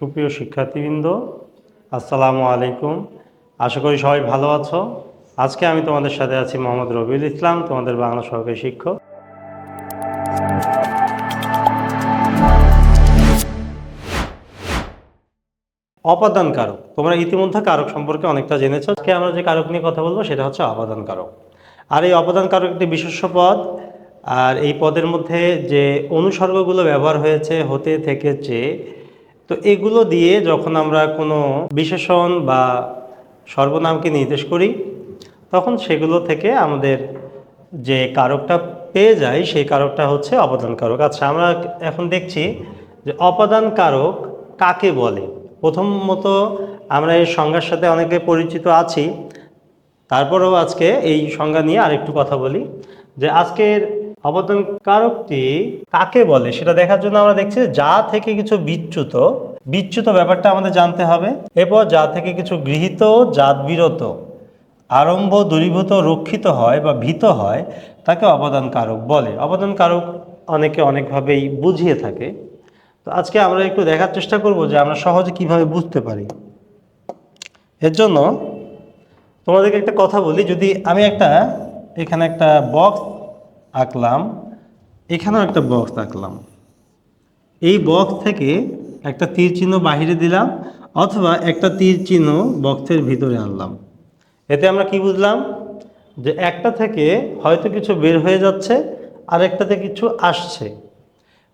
সুপ্রিয় শিক্ষার্থীবৃন্দ, আসসালামু আলাইকুম। আশা করি সবাই ভালো আছো। আজকে আমি তোমাদের সাথে আছি মোহাম্মদ রবিউল ইসলাম, তোমাদের বাংলা সহকারী শিক্ষক। অপাদান কারক তোমরা ইতিমধ্যে কারক সম্পর্কে অনেকটা জেনেছো। আজকে আমরা যে কারক নিয়ে কথা বলব, সেটা হচ্ছে অপাদান কারক আর এই অপাদান কারক একটি বিশেষ্য পদ, আর এই পদের মধ্যে যে অনুসর্গগুলো ব্যবহার হয়েছে, হতে থেকে চেয়ে তো এগুলো দিয়ে যখন আমরা কোনো বিশেষণ বা সর্বনামকে নির্দেশ করি, তখন সেগুলো থেকে আমাদের যে কারকটা পেয়ে যাই সেই কারকটা হচ্ছে অপাদান কারক। আচ্ছা আমরা এখন দেখছি যে অপাদান কারক কাকে বলে? প্রথমত আমরা এই সংজ্ঞার সাথে অনেকে পরিচিত আছি। তারপরেও আজকে এই সংজ্ঞা নিয়ে আরেকটু কথা বলি। যে আজকের অবদান কারকটি কাকে বলে? সেটা দেখার জন্য আমরা দেখছি যা থেকে কিছু বিচ্যুত বিচ্যুত ব্যাপারটা আমাদের জানতে হবে। এরপর যা থেকে কিছু গৃহীত, জাত বিরত, আরম্ভ, দূরীভূত, রক্ষিত হয় বা ভীত হয়, তাকে অবদান কারক বলে। অবদান কারক অনেকে অনেকভাবেই বুঝিয়ে থাকে। তো আজকে আমরা একটু দেখার চেষ্টা করব যে আমরা সহজে কীভাবে বুঝতে পারি। এর জন্য তোমাদেরকে একটা কথা বলি। যদি আমি একটা, এখানে একটা বক্স আঁকলাম, এখানেও একটা বক্স আঁকলাম। এই বক্স থেকে একটা তীর চিহ্ন বাহিরে দিলাম অথবা একটা তীর চিহ্ন বক্সের ভিতরে আনলাম। এতে আমরা কি বুঝলাম? যে একটা থেকে হয়তো কিছু বের হয়ে যাচ্ছে আর একটাতে কিছু আসছে।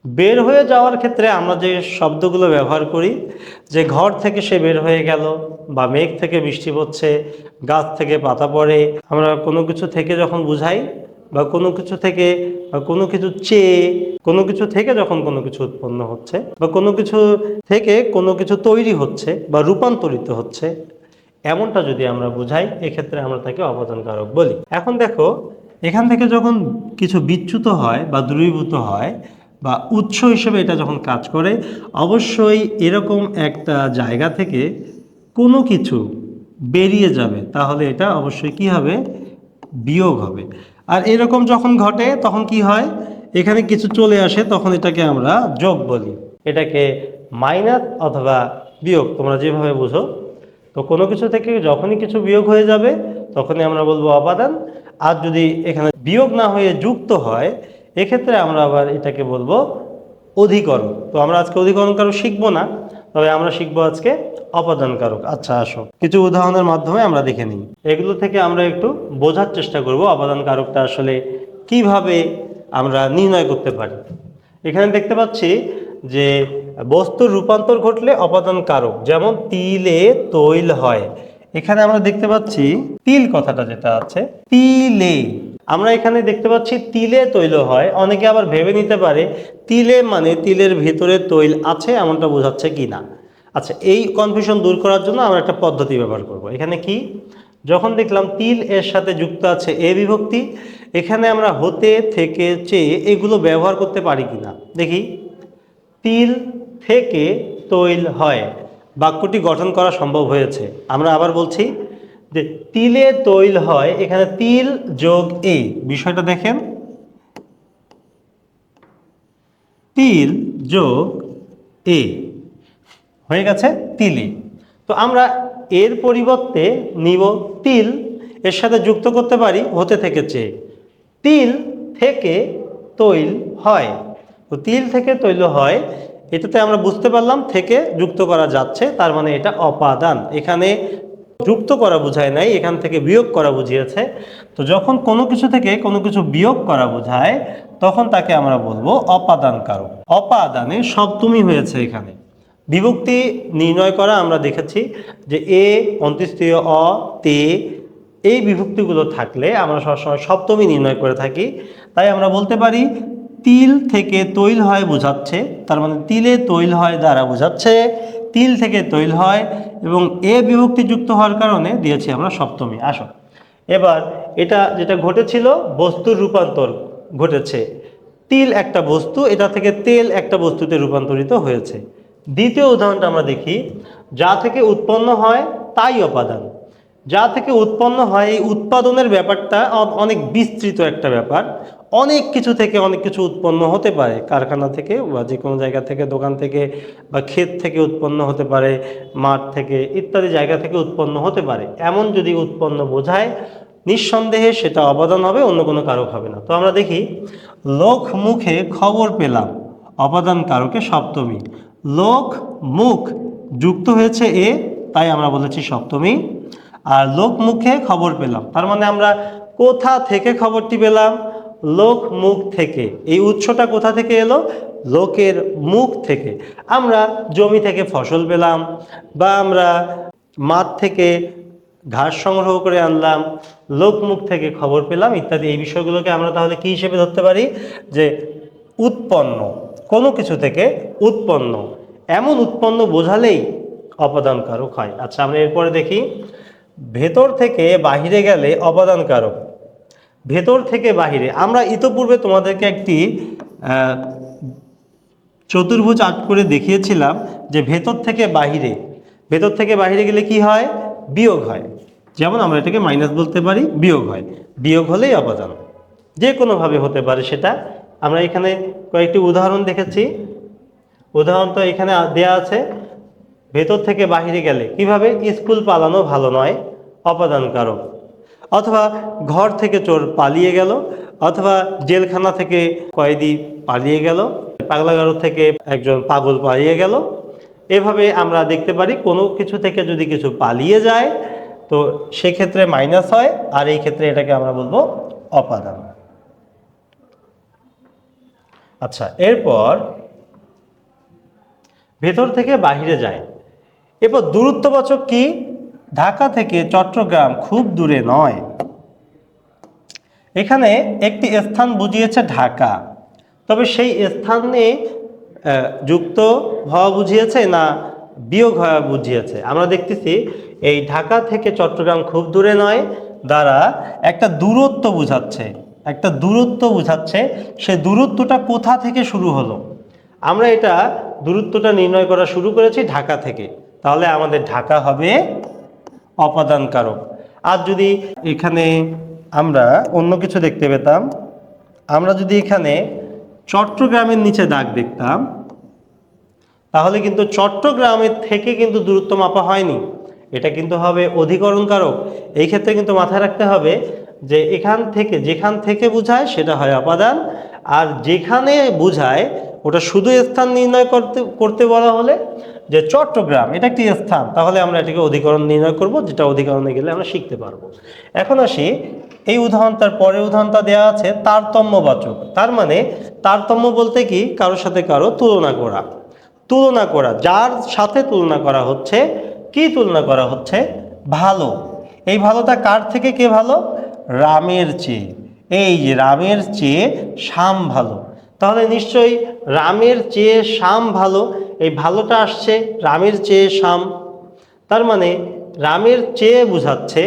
বের হয়ে যাওয়ার ক্ষেত্রে আমরা যে শব্দগুলো ব্যবহার করি, যে ঘর থেকে সে বের হয়ে গেল বা মেঘ থেকে বৃষ্টি পড়ছে, গাছ থেকে পাতা পড়ে, আমরা কোনো কিছু থেকে যখন বুঝাই বা কোনো কিছু থেকে, বা কোনো কিছু চেয়ে, কোনো কিছু থেকে যখন কোনো কিছু উৎপন্ন হচ্ছে, বা কোনো কিছু থেকে কোনো কিছু তৈরি হচ্ছে, বা রূপান্তরিত হচ্ছে, এমনটা যদি আমরা বুঝাই, এক্ষেত্রে আমরা তাকে অবদানকারক বলি। এখন দেখো, এখান থেকে যখন কিছু বিচ্যুত হয়, বা দূরীভূত হয়, বা উৎস হিসেবে এটা যখন কাজ করে, অবশ্যই এরকম একটা জায়গা থেকে কোনো কিছু বেরিয়ে যাবে। তাহলে এটা অবশ্যই কি হবে? বিয়োগ হবে। আর এরকম যখন ঘটে, তখন কি হয়? এখানে কিছু চলে আসে, তখন এটাকে আমরা যোগ বলি। এটাকে মাইনাস অথবা বিয়োগ, তোমরা যেভাবে বুঝো। তো কোনো কিছু থেকে যখনই কিছু বিয়োগ হয়ে যাবে, তখনই আমরা বলব অপাদান। আর যদি এখানে বিয়োগ না হয়ে যুক্ত হয়, এক্ষেত্রে আমরা আবার এটাকে বলব অধিকরণ। তো আমরা আজকে অধিকরণ কারক শিখব না। তবে আমরা শিখব আজকে অপাদান কারক আচ্ছা আসো। কিছু উদাহরণের মাধ্যমে আমরা দেখে নিই। এগুলো থেকে আমরা একটু বোঝার চেষ্টা করব অপাদান কারকটা আসলে কীভাবে আমরা নির্ণয় করতে পারি। এখানে দেখতে পাচ্ছি যে বস্তুর রূপান্তর ঘটলে অপাদান কারক যেমন তিলে তৈল হয়। এখানে আমরা দেখতে পাচ্ছি তিল কথাটা যেটা আছে, তিলে। আমরা এখানে দেখতে পাচ্ছি তিলে তৈল হয়, অনেকে আবার ভেবে নিতে পারে তিলে মানে তিলের ভেতরে তৈল আছে এমনটা বোঝাচ্ছে কি না আচ্ছা এই কনফিউশন দূর করার জন্য আমরা একটা পদ্ধতি ব্যবহার করব। এখানে কি? যখন দেখলাম তিল এর সাথে যুক্ত আছে এ বিভক্তি, এখানে আমরা হতে, থেকে, চেয়ে এগুলো ব্যবহার করতে পারি কি না দেখি। তিল থেকে তৈল হয়। বাক্যটি গঠন করা সম্ভব হয়েছে। আমরা আবার বলছি যে তিলে তৈল হয়, এখানে তিল যোগ এ বিষয়টা দেখেন। তিল যোগ এ হয়ে গেছে তিলি। তো আমরা এর পরিবর্তে নিব তিল, এর সাথে যুক্ত করতে পারি হতে থেকে চেয়ে তিল থেকে তৈল হয়। তো তিল থেকে তৈল হয়, এটাতে আমরা বুঝতে পারলাম থেকে যুক্ত করা যাচ্ছে, তার মানে এটা অপাদান। এখানে যুক্ত করা বোঝায় নাই, এখান থেকে বিয়োগ করা বুঝিয়েছে। তো যখন কোনো কিছু থেকে কোনো কিছু বিয়োগ করা বোঝায়, তখন তাকে আমরা বলব অপাদান কারক অপাদানে সপ্তমী হয়েছে এখানে। বিভক্তি নির্ণয় করা আমরা দেখেছি যে এ অন্ত্যেষ্টিয়, অ, তে, এই বিভক্তিগুলো থাকলে আমরা সবসময় সপ্তমী নির্ণয় করে থাকি। তাই আমরা বলতে পারি, তিল থেকে তৈল হয় বোঝাচ্ছে, তার মানে তিলে তৈল হয় দ্বারা বোঝাচ্ছে তিল থেকে তৈল হয় এবং এ বিভক্তি যুক্ত হওয়ার কারণে দিয়েছি আমরা সপ্তমী। আসো। এবার এটা যেটা ঘটেছিল, বস্তুর রূপান্তর ঘটেছে। তিল একটা বস্তু, এটা থেকে তেল একটা বস্তুতে রূপান্তরিত হয়েছে। দ্বিতীয় উদাহরণটা আমরা দেখি, যা থেকে উৎপন্ন হয় তাই অপাদান যা থেকে উৎপন্ন হয় এই উৎপাদনের ব্যাপারটা অনেক বিস্তৃত একটা ব্যাপার। অনেক কিছু থেকে অনেক কিছু উৎপন্ন হতে পারে। কারখানা থেকে বা যে কোনো জায়গা থেকে, দোকান থেকে বা ক্ষেত থেকে উৎপন্ন হতে পারে, মাঠ থেকে ইত্যাদি জায়গা থেকে উৎপন্ন হতে পারে। এমন যদি উৎপন্ন বোঝায়, নিঃসন্দেহে সেটা অবদান হবে, অন্য কোনো কারক হবে না। তো আমরা দেখি, লোক মুখে খবর পেলাম, অবদান কারকে সপ্তমী। লোক মুখ যুক্ত হয়েছে এ, তাই আমরা বলেছি সপ্তমী। আর লোক মুখে খবর পেলাম। তার মানে আমরা কোথা থেকে খবরটি পেলাম? লোক মুখ থেকে। এই উৎসটা কোথা থেকে এলো? লোকের মুখ থেকে। আমরা জমি থেকে ফসল পেলাম বা আমরা মাঠ থেকে ঘাস সংগ্রহ করে আনলাম, লোকমুখ থেকে খবর পেলাম ইত্যাদি। এই বিষয়গুলোকে আমরা তাহলে কি হিসেবে ধরতে পারি? যে উৎপন্ন, কোনো কিছু থেকে উৎপন্ন। এমন উৎপন্ন বোঝালেই অপদান কারক হয়। আচ্ছা আমরা এরপরে দেখি। ভেতর থেকে বাহিরে গেলে অবদানকারক। ভেতর থেকে বাহিরে। আমরা ইতোপূর্বে তোমাদেরকে একটি চতুর্ভুজ আট করে দেখিয়েছিলাম যে ভেতর থেকে বাহিরে, ভেতর থেকে বাহিরে গেলে কি হয়? বিয়োগ হয়। যেমন আমরা এটাকে মাইনাস বলতে পারি, বিয়োগ হয়। বিয়োগ হলেই অবদান। যে কোনোভাবে হতে পারে সেটা আমরা এখানে কয়েকটি উদাহরণ দেখেছি। উদাহরণ তো এখানে দেয়া আছে। ভেতর থেকে বাহিরে গেলে কীভাবে? স্কুল পালানো ভালো নয়। অপদান কারক অথবা ঘর থেকে চোর পালিয়ে গেল, অথবা জেলখানা থেকে কয়েদি পালিয়ে গেল পাগলাগারো থেকে একজন পাগল পালিয়ে গেল। এভাবে আমরা দেখতে পারি, কোনো কিছু থেকে যদি কিছু পালিয়ে যায়, তো সেক্ষেত্রে মাইনাস হয়, আর এই ক্ষেত্রে এটাকে আমরা বলব অপাদান। আচ্ছা এরপর ভেতর থেকে বাহিরে যায়। এরপর দূরত্ববাচক কি? ঢাকা থেকে চট্টগ্রাম খুব দূরে নয়। এখানে একটি স্থান বুঝিয়েছে ঢাকা। তবে সেই স্থানে যুক্ত হওয়া বুঝিয়েছে না বিয়োগ হওয়া বুঝিয়েছে? আমরা দেখতেছি এই ঢাকা থেকে চট্টগ্রাম খুব দূরে নয়, দ্বারা একটা দূরত্ব বোঝাচ্ছে। একটা দূরত্ব বোঝাচ্ছে, সে দূরত্বটা কোথা থেকে শুরু হলো? আমরা এটা দূরত্বটা নির্ণয় করা শুরু করেছি ঢাকা থেকে। তাহলে আমাদের ঢাকা হবে অপাদান কারক আর যদি এখানে আমরা অন্য কিছু দেখতে পেতাম, আমরা যদি এখানে চট্টগ্রামের নিচে দাগ দেখতাম, তাহলে কিন্তু চট্টগ্রামের থেকে কিন্তু দূরত্ব মাপা হয়নি। এটা কিন্তু হবে অধিকরণ কারক এই ক্ষেত্রে কিন্তু মাথায় রাখতে হবে যে এখান থেকে, যেখান থেকে বোঝায় সেটা হয় অপাদান। আর যেখানে বোঝায়, ওটা শুধু স্থান নির্ণয় করতে করতে বলা হলে, যে চট্টগ্রাম, এটা একটি স্থান, তাহলে আমরা এটাকে অধিকরণ নির্ণয় করব, যেটা অধিকরণে গেলে আমরা শিখতে পারব। এখন আসি, এই উদাহরণটার পরে উদাহরণটা দেওয়া আছে, তারতম্যবাচক। তার মানে তারতম্য বলতে কি? কারোর সাথে কারও তুলনা করা। তুলনা করা, যার সাথে তুলনা করা হচ্ছে, কি তুলনা করা হচ্ছে? ভালো। এই ভালোটা কার থেকে কে ভালো? রামের চেয়ে। এই যে রামের চেয়ে শাম ভালো। তাহলে নিশ্চয়ই রামের চেয়ে শাম ভালো, এই ভালোটা আসছে রামের চেয়ে শাম। তার মানে রামের চেয়ে বোঝাচ্ছে,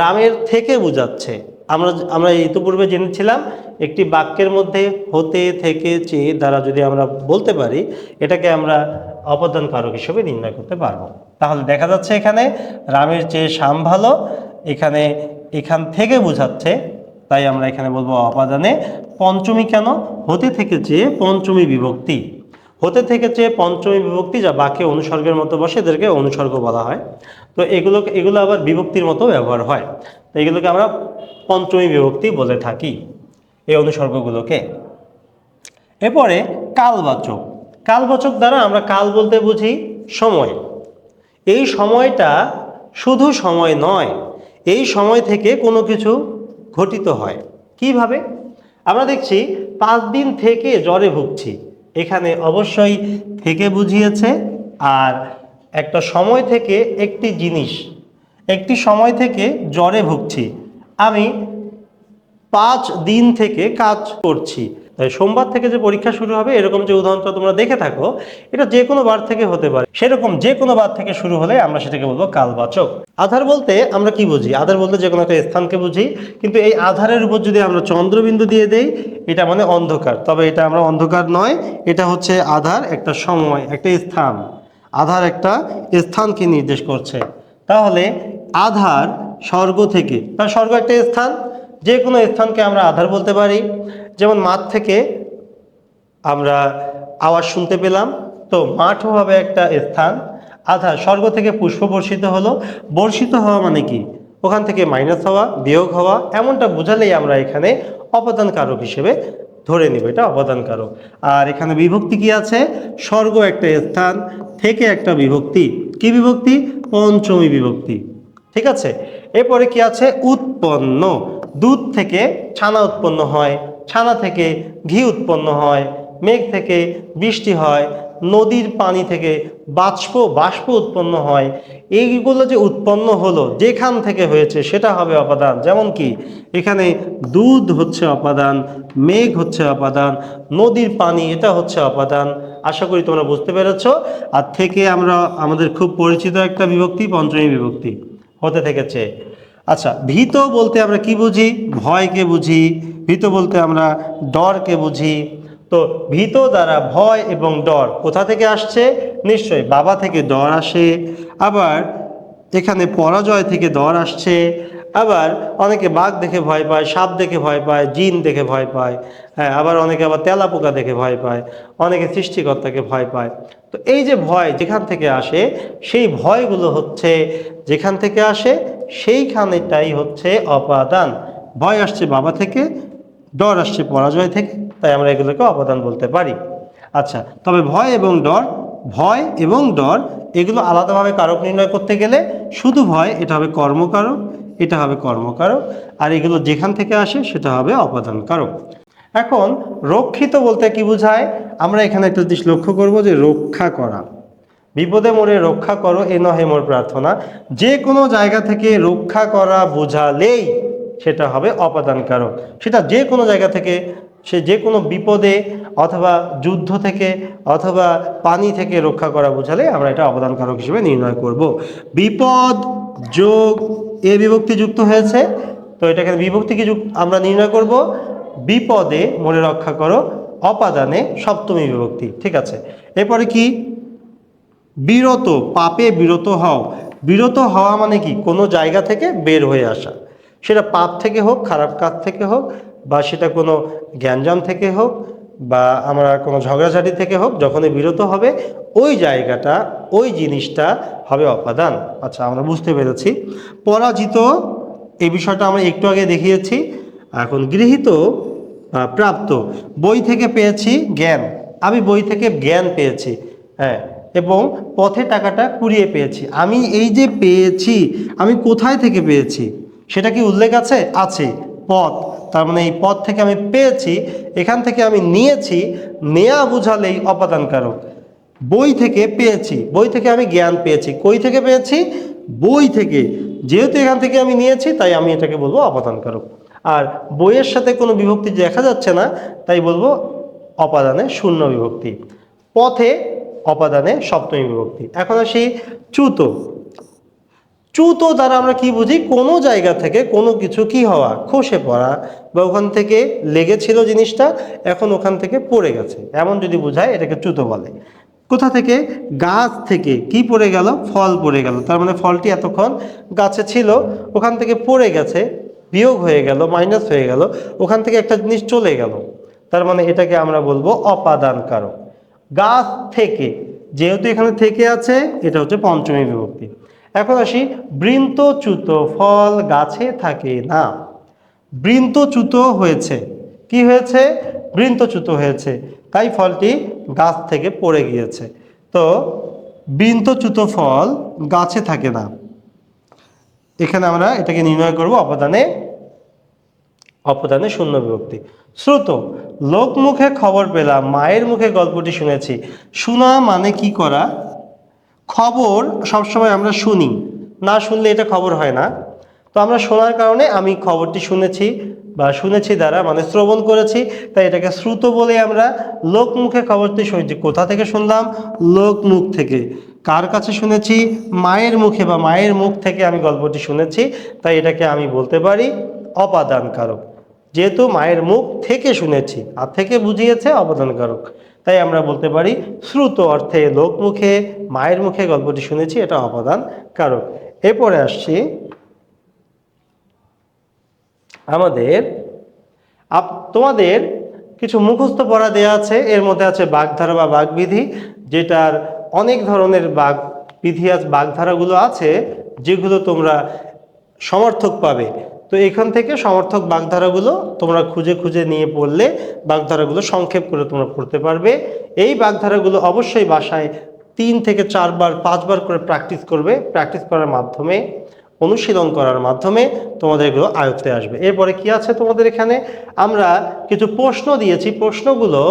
রামের থেকে বোঝাচ্ছে। আমরা আমরা ইতিপূর্বে জেনেছিলাম, একটি বাক্যের মধ্যে হতে থেকে চেয়ে দ্বারা যদি আমরা বলতে পারি, এটাকে আমরা অপদান কারক হিসেবে নির্ণয় করতে পারব। তাহলে দেখা যাচ্ছে এখানে রামের চেয়ে শাম ভালো, এখানে এখান থেকে বোঝাচ্ছে তাই আমরা এখানে বলব অপাদানে পঞ্চমী কেন? হতে থেকে চেয়ে পঞ্চমী বিভক্তি। হতে থেকে চেয়ে পঞ্চমী বিভক্তি যা বাক্যে অনুসর্গের মতো বসে এদেরকে অনুসর্গ বলা হয়। তো এগুলো এগুলো আবার বিভক্তির মতো ব্যবহার হয়। তো এগুলোকে আমরা পঞ্চমী বিভক্তি বলে থাকি এই অনুসর্গগুলোকে। এরপরে কালবাচক। কালবাচক দ্বারা আমরা কাল বলতে বুঝি সময়। এই সময়টা শুধু সময় নয়, এই সময় থেকে কোনো কিছু ঘটিত হয়। কীভাবে? আমরা দেখছি, পাঁচ দিন থেকে জ্বরে ভুগছি। এখানে অবশ্যই থেকে বুঝিয়েছে আর একটা সময় থেকে একটি জিনিস, একটি সময় থেকে জ্বরে ভুগছি। আমি পাঁচ দিন থেকে কাজ করছি। তাই সোমবার থেকে যে পরীক্ষা শুরু হবে, এরকম যে উদাহরণটা তোমরা দেখে থাকো, এটা যে কোনো বার থেকে হতে পারে। সেরকম যে কোনো বার থেকে শুরু হলে আমরা সেটাকে বলব কালবাচক। আধার বলতে আমরা কি বুঝি? আধার বলতে যে কোনো একটা স্থানকে বুঝি, কিন্তু এই আধারের উপর যদি আমরা চন্দ্রবিন্দু দিয়ে দেই, এটা মানে অন্ধকার। তবে এটা আমরা অন্ধকার নয়, এটা হচ্ছে আধার একটা সময়, একটা স্থান। আধার একটা স্থানকে নির্দেশ করছে। তাহলে আধার স্বর্গ থেকে স্বর্গ একটা স্থান যে কোনো স্থানকে আমরা আধার বলতে পারি। যেমন মাঠ থেকে আমরা আওয়াজ শুনতে পেলাম। তো মাঠও হবে একটা স্থান। আধার স্বর্গ থেকে পুষ্প বর্ষিত হলো। বর্ষিত হওয়া মানে কি? ওখান থেকে মাইনাস হওয়া, বিয়োগ হওয়া, এমনটা বোঝালেই আমরা এখানে অপাদান কারক হিসেবে ধরে নেব। এটা অপাদান কারক আর এখানে বিভক্তি কি আছে? স্বর্গ একটা স্থান থেকে একটা বিভক্তি। কি বিভক্তি? পঞ্চমী বিভক্তি। ঠিক আছে? এরপরে কি আছে? উৎপন্ন। দুধ থেকে ছানা উৎপন্ন হয়, ছানা থেকে ঘি উৎপন্ন হয়, মেঘ থেকে বৃষ্টি হয়, নদীর পানি থেকে বাষ্প বাষ্প উৎপন্ন হয়। এইগুলো যে উৎপন্ন হলো, যেখান থেকে হয়েছে, সেটা হবে অপাদান। যেমন কি, এখানে দুধ হচ্ছে অপাদান, মেঘ হচ্ছে অপাদান, নদীর পানি, এটা হচ্ছে অপাদান। আশা করি তোমরা বুঝতে পেরেছ। আর থেকে আমরা, আমাদের খুব পরিচিত একটা বিভক্তি, পঞ্চমী বিভক্তি, হতে থেকেছে। আচ্ছা ভীত বলতে আমরা কি বুঝি? ভয়কে বুঝি। ভীত বলতে আমরা ডরকে বুঝি। তো ভীত দ্বারা ভয় এবং ডর কোথা থেকে আসছে? নিশ্চয় বাবা থেকে ডর আসে। আবার এখানে পরাজয় থেকে ডর আসছে। আবার অনেকে বাঘ দেখে ভয় পায়, সাপ দেখে ভয় পায়, জিন দেখে ভয় পায় হ্যাঁ আবার অনেকে আবার তেলা পোকা দেখে ভয় পায়, অনেকে সৃষ্টিকর্তাকে ভয় পায়। তো এই যে ভয় যেখান থেকে আসে, সেই ভয়গুলো হচ্ছে যেখান থেকে আসে, সেইখানেটাই হচ্ছে অপাদান। ভয় আসছে বাবা থেকে, ডর আসছে পরাজয় থেকে, তাই আমরা এগুলোকে অপাদান বলতে পারি। আচ্ছা তবে ভয় এবং ডর, ভয় এবং ডর, এগুলো আলাদাভাবে কারক নির্ণয় করতে গেলে শুধু ভয়, এটা হবে কর্মকারক এটা হবে কর্মকারক, আর এগুলো যেখান থেকে আসে সেটা হবে অপাদান কারক এখন রক্ষিত বলতে কি বোঝায়? আমরা এখানে একটা জিনিস লক্ষ্য করব যে রক্ষা করা। বিপদে মোরে রক্ষা করো, এ নহে মোর প্রার্থনা। যে কোনো জায়গা থেকে রক্ষা করা বোঝালেই সেটা হবে অপাদান কারক সেটা যে কোনো জায়গা থেকে, সে যে কোনো বিপদে অথবা যুদ্ধ থেকে অথবা পানি থেকে রক্ষা করা বোঝালে আমরা এটা অবদানকারক হিসেবে নির্ণয় করব। বিপদ যোগ এ বিভক্তি যুক্ত হয়েছে। তো এটাকে বিভক্তি কি যুক- আমরা নির্ণয় করব, বিপদে মনে রক্ষা করো, অপাদানে সপ্তমী বিভক্তি, ঠিক আছে? এরপরে কি? বিরত, পাপে বিরত হও। বিরত হওয়া মানে কি? কোনো জায়গা থেকে বের হয়ে আসা। সেটা পাপ থেকে হোক, খারাপ কাজ থেকে হোক, বা সেটা কোনো জ্ঞানজাম থেকে হোক, বা আমরা কোনো ঝগড়াঝাটি থেকে হোক, যখনই বিরত হবে ওই জায়গাটা, ওই জিনিসটা হবে অপাদান। আচ্ছা আমরা বুঝতে পেরেছি। পরাজিত, এই বিষয়টা আমরা একটু আগে দেখিয়েছি। এখন গৃহীত প্রাপ্ত। বই থেকে পেয়েছি জ্ঞান। আমি বই থেকে জ্ঞান পেয়েছি। হ্যাঁ এবং পথে টাকাটা কুড়িয়ে পেয়েছি। আমি এই যে পেয়েছি, আমি কোথায় থেকে পেয়েছি? সেটা কি উল্লেখ আছে? আছে। পথ। তার মানে এই পথ থেকে আমি পেয়েছি, এখান থেকে আমি নিয়েছি, নেয়া বুঝালেই অপাদান কারক বই থেকে পেয়েছি, বই থেকে আমি জ্ঞান পেয়েছি। কই থেকে পেয়েছি? বই থেকে। যেহেতু এখান থেকে আমি নিয়েছি, তাই আমি এটাকে বলব অপাদান কারক আর বইয়ের সাথে কোনো বিভক্তি দেখা যাচ্ছে না, তাই বলব অপাদানে শূন্য বিভক্তি। পথে অপাদানে সপ্তমী বিভক্তি। এখন আসি চ্যুত চ্যুত দ্বারা আমরা কি বুঝি? কোনো জায়গা থেকে কোনো কিছু কি হওয়া, খসে পড়া, বা ওখান থেকে লেগেছিল জিনিসটা, এখন ওখান থেকে পড়ে গেছে। এমন যদি বোঝায়, এটাকে চ্যুত বলে। কোথা থেকে? গাছ থেকে। কি পড়ে গেল? ফল পড়ে গেল। তার মানে ফলটি এতক্ষণ গাছে ছিল। ওখান থেকে পড়ে গেছে, বিয়োগ হয়ে গেল, মাইনাস হয়ে গেল। ওখান থেকে একটা জিনিস চলে গেল। তার মানে এটাকে আমরা বলব অপাদান কারক গাছ থেকে, যেহেতু এখানে থেকে আছে, এটা হচ্ছে পঞ্চমী বিভক্তি। এখন আসি, বৃন্তচ্যুত ফল গাছে থাকে না। বৃন্তচ্যুত হয়েছে। কি হয়েছে? বৃন্তচ্যুত হয়েছে। তাই ফলটি গাছ থেকে পড়ে গিয়েছে। তো বৃন্তচ্যুত ফল গাছে থাকে না। এখানে আমরা এটাকে নির্ণয় করব অবদানে অপদানে শূন্য বিভক্তি। শ্রুত লোক মুখে খবর পেলাম, মায়ের মুখে গল্পটি শুনেছি। শোনা মানে কি করা? খবর সবসময় আমরা শুনি, না শুনলে এটা খবর হয় না। তো আমরা শোনার কারণে আমি খবরটি শুনেছি বা শুনেছি দ্বারা মানে শ্রবণ করেছি, তাই এটাকে শ্রুত বলে আমরা লোক মুখে খবরটি শুনেছি। কোথা থেকে শুনলাম? লোক মুখ থেকে। কার কাছে শুনেছি? মায়ের মুখে বা মায়ের মুখ থেকে আমি গল্পটি শুনেছি, তাই এটাকে আমি বলতে পারি অপাদান কারক যেহেতু মায়ের মুখ থেকে শুনেছি, আর থেকে বুঝিয়েছে অবদান কারক তাই আমরা বলতে পারি শ্রুত অর্থে লোক মুখে মায়ের মুখে গল্পটি শুনেছি, এটা অবদান কারক এরপরে আসছি আমাদের, আপ, তোমাদের কিছু মুখস্থ পড়া দেওয়া আছে, এর মধ্যে আছে বাগধারা বা বাগবিধি, যেটার অনেক ধরনের বাগ, বিধি আছে বাগধারাগুলো আছে, যেগুলো তোমরা সমর্থক পাবে। তো এখান থেকে সমর্থক বাগধারাগুলো তোমরা খুঁজে খুঁজে নিয়ে পড়লে বাগধারাগুলো সংক্ষেপ করে তোমরা পড়তে পারবে। এই বাগধারাগুলো অবশ্যই বাসায় তিন থেকে চারবার, পাঁচবার করে প্র্যাকটিস করবে। প্র্যাকটিস করার মাধ্যমে অনুশীলন করার মাধ্যমে তোমাদের এগুলো আয়ত্তে আসবে। এরপরে কি আছে তোমাদের এখানে? আমরা কিছু প্রশ্ন দিয়েছি। প্রশ্নগুলো,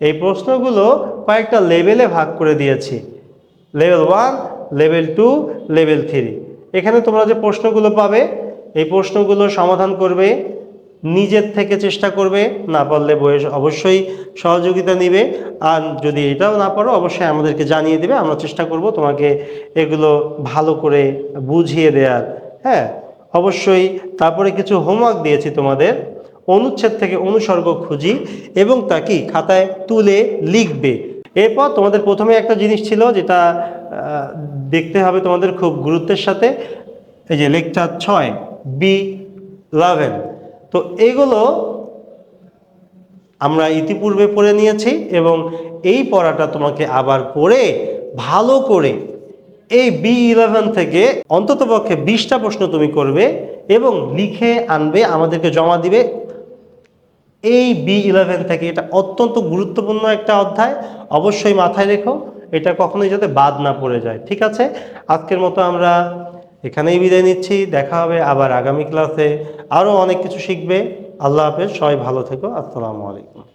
এই প্রশ্নগুলো কয়েকটা লেভেলে ভাগ করে দিয়েছি। Level one, level two, level three. এখানে তোমরা যে প্রশ্নগুলো পাবে, এই প্রশ্নগুলো সমাধান করবে। নিজের থেকে চেষ্টা করবে, না পারলে বয়স অবশ্যই সহযোগিতা নিবে। আর যদি এটাও না পারো, অবশ্যই আমাদেরকে জানিয়ে দেবে। আমরা চেষ্টা করব তোমাকে এগুলো ভালো করে বুঝিয়ে দেওয়ার হ্যাঁ অবশ্যই তারপরে কিছু হোমওয়ার্ক দিয়েছি তোমাদের। অনুচ্ছেদ থেকে অনুসর্গ খুঁজি এবং তা কি খাতায় তুলে লিখবে। এরপর তোমাদের প্রথমে একটা জিনিস ছিল যেটা দেখতে হবে তোমাদের খুব গুরুত্বের সাথে। এই যে লেকচার ছয়, বি লাভেন তো এগুলো আমরা ইতিপূর্বে পড়ে নিয়েছি এবং এই পড়াটা তোমাকে আবার পড়ে ভালো করে এই বি ইলেভেন থেকে অন্ততপক্ষে বিশটা প্রশ্ন তুমি করবে এবং লিখে আনবে, আমাদেরকে জমা দিবে। এই বি ইলেভেন থেকে এটা অত্যন্ত গুরুত্বপূর্ণ একটা অধ্যায়। অবশ্যই মাথায় রেখো, এটা কখনোই যাতে বাদ না পড়ে যায়, ঠিক আছে? আজকের মতো আমরা এখানেই বিদায় নিচ্ছি, দেখা হবে আবার আগামী ক্লাসে আরও অনেক কিছু শিখবে। আল্লাহ হাফেজ, সবাই ভালো থেকো। আসসালামু আলাইকুম।